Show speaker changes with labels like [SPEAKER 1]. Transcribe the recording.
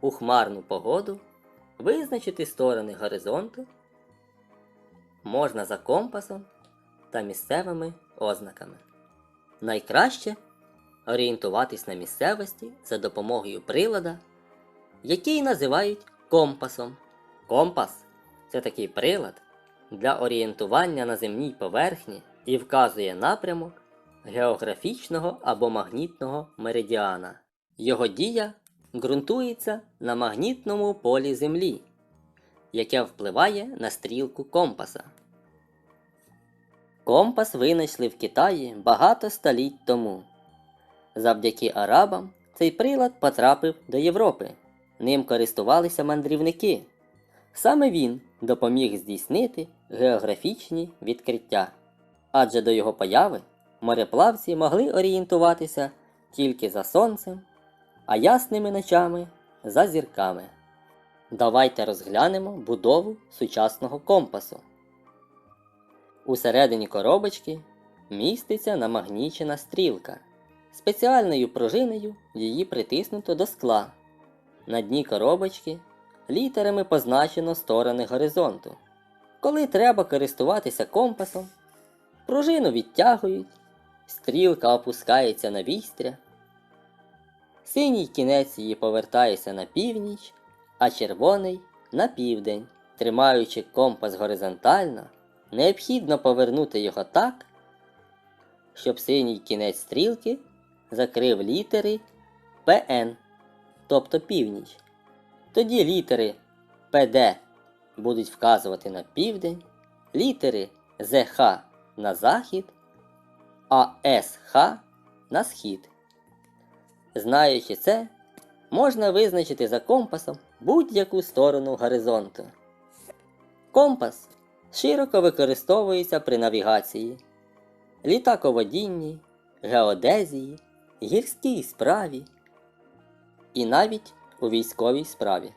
[SPEAKER 1] у хмарну погоду визначити сторони горизонту можна за компасом та місцевими ознаками. Найкраще орієнтуватись на місцевості за допомогою прилада, який називають компасом. Компас це такий прилад для орієнтування на земній поверхні і вказує напрямок географічного або магнітного меридіана. Його дія ґрунтується на магнітному полі Землі, яке впливає на стрілку компаса. Компас винайшли в Китаї багато століть тому. Завдяки арабам цей прилад потрапив до Європи. Ним користувалися мандрівники. Саме він допоміг здійснити географічні відкриття. Адже до його появи мореплавці могли орієнтуватися тільки за сонцем, а ясними ночами за зірками. Давайте розглянемо будову сучасного компасу. Усередині коробочки міститься намагнічена стрілка. Спеціальною пружиною її притиснуто до скла. На дні коробочки літерами позначено сторони горизонту. Коли треба користуватися компасом, пружину відтягують, стрілка опускається на вістря, синій кінець її повертається на північ, а червоний на південь. Тримаючи компас горизонтально, необхідно повернути його так, щоб синій кінець стрілки закрив літери ПН, тобто північ. Тоді літери ПД будуть вказувати на південь, літери ЗХ на захід, а СХ на схід. Знаючи це, можна визначити за компасом будь-яку сторону горизонту. Компас широко використовується при навігації, літаководінні, геодезії, гірській справі і навіть у військовій справі.